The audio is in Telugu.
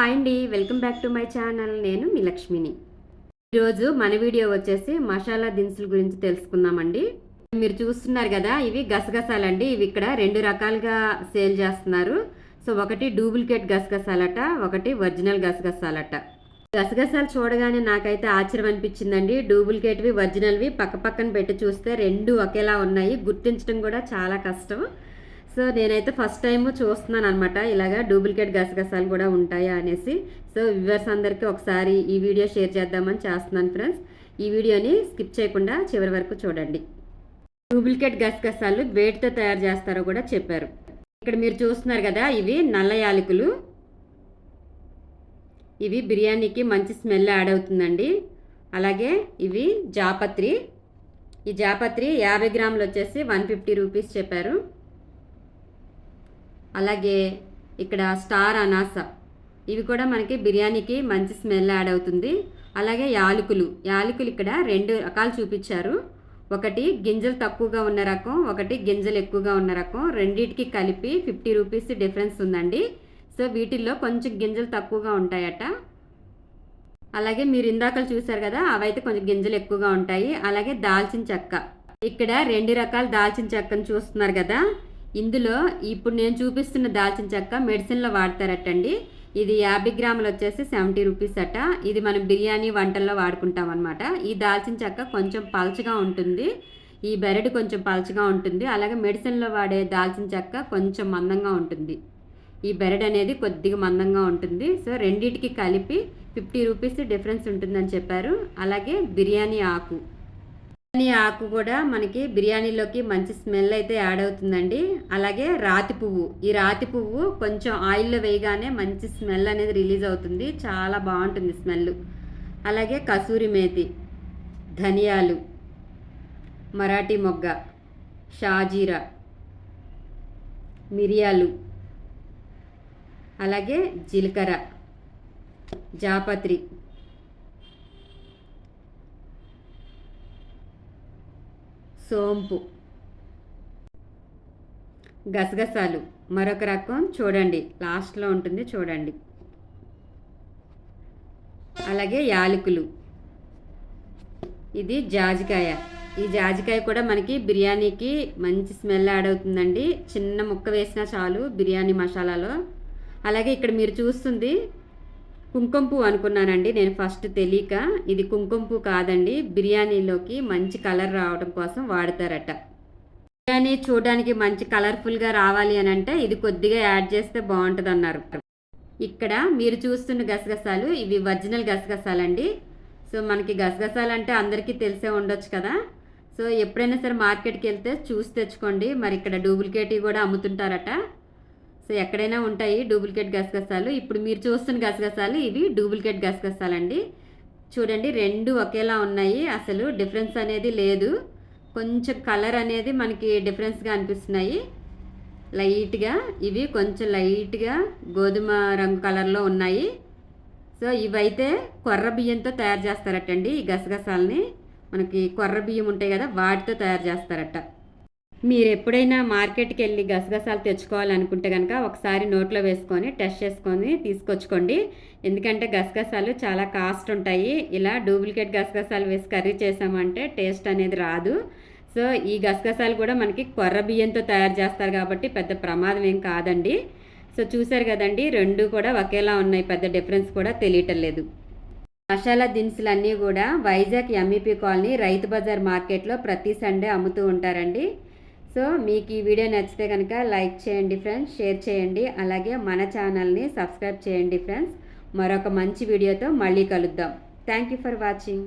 హాయ్ అండి welcome back to my channel. నేను మీ లక్ష్మిని. ఈరోజు మన వీడియో వచ్చేసి మసాలా దినుసుల గురించి తెలుసుకుందామండి. మీరు చూస్తున్నారు కదా ఇవి గసగసాలండి. ఇవి ఇక్కడ రెండు రకాలుగా సేల్ చేస్తున్నారు. సో ఒకటి డూప్లికేట్ గసగసాలట ఒకటి ఒరిజినల్ గసగసాలట. గసగసాలు చూడగానే నాకైతే ఆశ్చర్యం అనిపించిందండి. డూప్లికేట్వి ఒరిజినల్వి పక్క పక్కన పెట్టి చూస్తే రెండు ఒకేలా ఉన్నాయి. గుర్తించడం కూడా చాలా కష్టం. సో నేనైతే ఫస్ట్ టైం చూస్తున్నాను అనమాట ఇలాగా డూప్లికేట్ గసగసాలు కూడా ఉంటాయా అనేసి. సో వ్యూవర్స్ అందరికీ ఒకసారి ఈ వీడియో షేర్ చేద్దామని చేస్తున్నాను ఫ్రెండ్స్. ఈ వీడియోని స్కిప్ చేయకుండా చివరి వరకు చూడండి. డూప్లికేట్ గసగసాలు వేటితో తయారు చేస్తారో కూడా చెప్పారు. ఇక్కడ మీరు చూస్తున్నారు కదా ఇవి నల్ల యాలకులు. ఇవి బిర్యానీకి మంచి స్మెల్ యాడ్ అవుతుందండి. అలాగే ఇవి జాపత్రి. ఈ జాపత్రి యాభై గ్రాములు వచ్చేసి వన్ ఫిఫ్టీ రూపీస్ చెప్పారు. అలాగే ఇక్కడ స్టార్ అనాస. ఇవి కూడా మనకి బిర్యానీకి మంచి స్మెల్ యాడ్ అవుతుంది. అలాగే యాలకులు. యాలకులు ఇక్కడ రెండు రకాలు చూపించారు. ఒకటి గింజలు తక్కువగా ఉన్న రకం ఒకటి గింజలు ఎక్కువగా ఉన్న రకం. రెండింటికి కలిపి ఫిఫ్టీ రూపీస్ డిఫరెన్స్ ఉందండి. సో వీటిల్లో కొంచెం గింజలు తక్కువగా ఉంటాయట. అలాగే మీరు ఇందాకలు చూసారు కదా అవైతే కొంచెం గింజలు ఎక్కువగా ఉంటాయి. అలాగే దాల్చిన చెక్క. ఇక్కడ రెండు రకాల దాల్చిన చెక్కను చూస్తున్నారు కదా. ఇందులో ఇప్పుడు నేను చూపిస్తున్న దాల్చిన చెక్క మెడిసిన్లో వాడతారటండి. ఇది యాభై గ్రాములు వచ్చేసి సెవెంటీ రూపీస్ అట. ఇది మనం బిర్యానీ వంటల్లో వాడుకుంటాం అనమాట ఈ దాల్చిన చెక్క కొంచెం పలచగా ఉంటుంది. ఈ బెరడు కొంచెం పలచగా ఉంటుంది. అలాగే మెడిసిన్లో వాడే దాల్చిన చెక్క కొంచెం మందంగా ఉంటుంది. ఈ బెరడ్ అనేది కొద్దిగా మందంగా ఉంటుంది. సో రెండింటికి కలిపి ఫిఫ్టీ రూపీస్ డిఫరెన్స్ ఉంటుందని చెప్పారు. అలాగే బిర్యానీ ఆకు. బిర్యానీ ఆకు కూడా మనకి బిర్యానీలోకి మంచి స్మెల్ అయితే యాడ్ అవుతుందండి. అలాగే రాతి పువ్వు. ఈ రాతి పువ్వు కొంచెం ఆయిల్లో వేయగానే మంచి స్మెల్ అనేది రిలీజ్ అవుతుంది. చాలా బాగుంటుంది స్మెల్. అలాగే కసూరి మేతి ధనియాలు మరాఠీ మొగ్గ షాజీరా మిరియాలు అలాగే జీలకర్ర జాపత్రి. సోంపు. గసగసాలు. మరొక రకం చూడండి. లాస్ట్లో ఉంటుంది చూడండి. అలాగే యాలకులు. ఇది జాజికాయ. ఈ జాజికాయ కూడా మనకి బిర్యానీకి మంచి స్మెల్ యాడ్ అవుతుందండి. చిన్న ముక్క వేసినా చాలు బిర్యానీ మసాలాలో. అలాగే ఇక్కడ మీరు చూస్తుంది కుంకుమ పువ్వు అనుకున్నానండి. నేను ఫస్ట్ తెలియక ఇది కుంకుమ పువ్వు కాదండి. బిర్యానీలోకి మంచి కలర్ రావడం కోసం వాడతారట. బిర్యానీ చూడడానికి మంచి కలర్ఫుల్గా రావాలి అని అంటే ఇది కొద్దిగా యాడ్ చేస్తే బాగుంటుంది అన్నారు ఇక్కడ మీరు చూస్తున్న గసగసాలు ఇవి ఒరిజినల్ గసగసాలండి. సో మనకి గసగసాలు అంటే అందరికీ తెలిసే ఉండొచ్చు కదా. సో ఎప్పుడైనా సరే మార్కెట్కి వెళ్తే చూసి తెచ్చుకోండి. మరి ఇక్కడ డూప్లికేటివ్ కూడా అమ్ముతుంటారట. సో ఎక్కడైనా ఉంటాయి డూప్లికేట్ గసగసాలు. ఇప్పుడు మీరు చూస్తున్న గసగసాలు ఇవి డూప్లికేట్ గసగసాలండి. చూడండి రెండు ఒకేలా ఉన్నాయి. అసలు డిఫరెన్స్ అనేది లేదు. కొంచెం కలర్ అనేది మనకి డిఫరెన్స్గా అనిపిస్తున్నాయి. లైట్గా ఇవి కొంచెం లైట్గా గోధుమ రంగు కలర్లో ఉన్నాయి. సో ఇవైతే కొర్ర బియ్యంతో తయారు చేస్తారటండి ఈ గసగసాలని. మనకి కొర్ర బియ్యం ఉంటాయి కదా వాటితో తయారు చేస్తారట. మీరు ఎప్పుడైనా మార్కెట్కి వెళ్ళి గసగసాలు తెచ్చుకోవాలనుకుంటే కనుక ఒకసారి నోట్లో వేసుకొని టెస్ట్ చేసుకొని తీసుకొచ్చుకోండి. ఎందుకంటే గసగసాలు చాలా కాస్ట్ ఉంటాయి. ఇలా డూప్లికేట్ గసగసాలు వేసి కర్రీ చేసామంటే టేస్ట్ అనేది రాదు. సో ఈ గసగసాలు కూడా మనకి కొర్ర బియ్యంతో తయారు చేస్తారు కాబట్టి పెద్ద ప్రమాదం ఏం కాదండి. సో చూసారు కదండి రెండు కూడా ఒకేలా ఉన్నాయి. పెద్ద డిఫరెన్స్ కూడా తెలియటం లేదు. మసాలా దినుసులన్నీ కూడా వైజాగ్ ఎంఈపీ కాలనీ రైతు బజార్ మార్కెట్లో ప్రతి సండే అమ్ముతూ ఉంటారండి. సో మీకు ఈ వీడియో నచ్చితే కనుక లైక్ చేయండి ఫ్రెండ్స్ షేర్ చేయండి. అలాగే మన ఛానల్ని సబ్స్క్రైబ్ చేయండి ఫ్రెండ్స్. మరొక మంచి వీడియోతో మళ్ళీ కలుద్దాం. Thank you for watching.